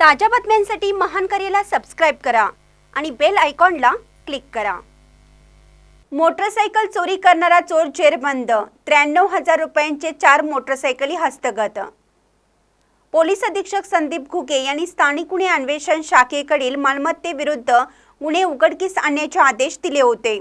ताज्या बातम्यांसाठी महान करेला सबस्क्राईब करा आणि बेल आयकॉनला क्लिक करा. मोटरसायकल चोरी करणारा चोर जेरबंद. त्र्याण्णव हजार रुपयांचे चार मोटरसायकली हस्तगत. पोलीस अधीक्षक संदीप घुगे यांनी स्थानिक गुन्हे अन्वेषण शाखेकडील मालमत्तेविरुद्ध गुन्हे उघडकीस आणण्याचे आदेश दिले होते.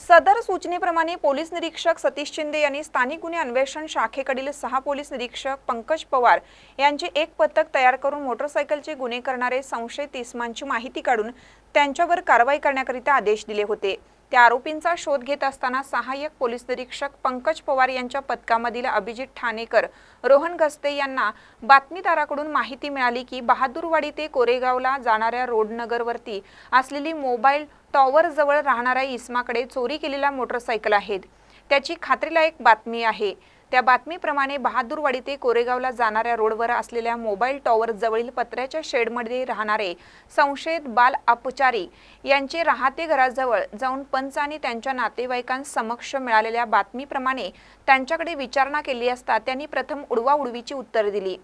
सदर सूचनेप्रमाणे पोलीस निरीक्षक सतीश शिंदे यांनी स्थानिक गुन्हे अन्वेषण शाखेकडील सहा पोलीस निरीक्षक पंकज पवार यांचे एक पथक तयार करून मोटरसायकलचे गुन्हे करणारे संशयित इस्मांची माहिती काढून त्यांच्यावर कारवाई करण्याकरिता आदेश दिले होते. त्या आरोपींचा शोध घेत असताना सहाय्यक पोलीस निरीक्षक पंकज पवार यांच्या पथकामधील अभिजित ठाणेकर रोहन गस्ते यांना बातमीदाराकडून माहिती मिळाली की बहादूरवाडी ते कोरेगावला जाणाऱ्या रोडनगरवरती असलेली मोबाईल टॉवरजवळ राहणाऱ्या इस्माकडे चोरी केलेल्या मोटरसायकल आहेत. त्याची खात्रीलायक बातमी आहे. त्या बातमीप्रमाणे बहादूरवाडी ते कोरेगावला जाणाऱ्या रोडवर असलेल्या मोबाईल टॉवर जवळील पत्र्याच्या शेडमध्ये राहणारे संशयित बाल अपचारी यांचे राहते घराजवळ जाऊन पंच आणि त्यांच्या नातेवाईकांसमक्ष मिळालेल्या बातमीप्रमाणे त्यांच्याकडे विचारणा केली असता त्यांनी प्रथम उडवाउडवीची उत्तर दिली.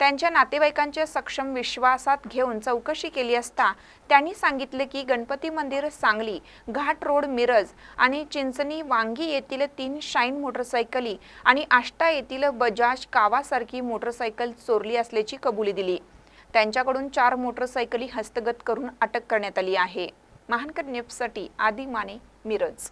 त्यांच्या नातेवाईकांच्या सक्षम विश्वासात घेऊन चौकशी केली असता त्यांनी सांगितले की गणपती मंदिर सांगली घाट रोड मिरज आणि चिंचणी वांगी येथील तीन शाईन मोटरसायकली आणि आष्टा येथील बजाज कावासारखी मोटरसायकल चोरली असल्याची कबुली दिली. त्यांच्याकडून चार मोटरसायकली हस्तगत करून अटक करण्यात आली आहे. महानकर न्यूजसाठी आदी माने मिरज.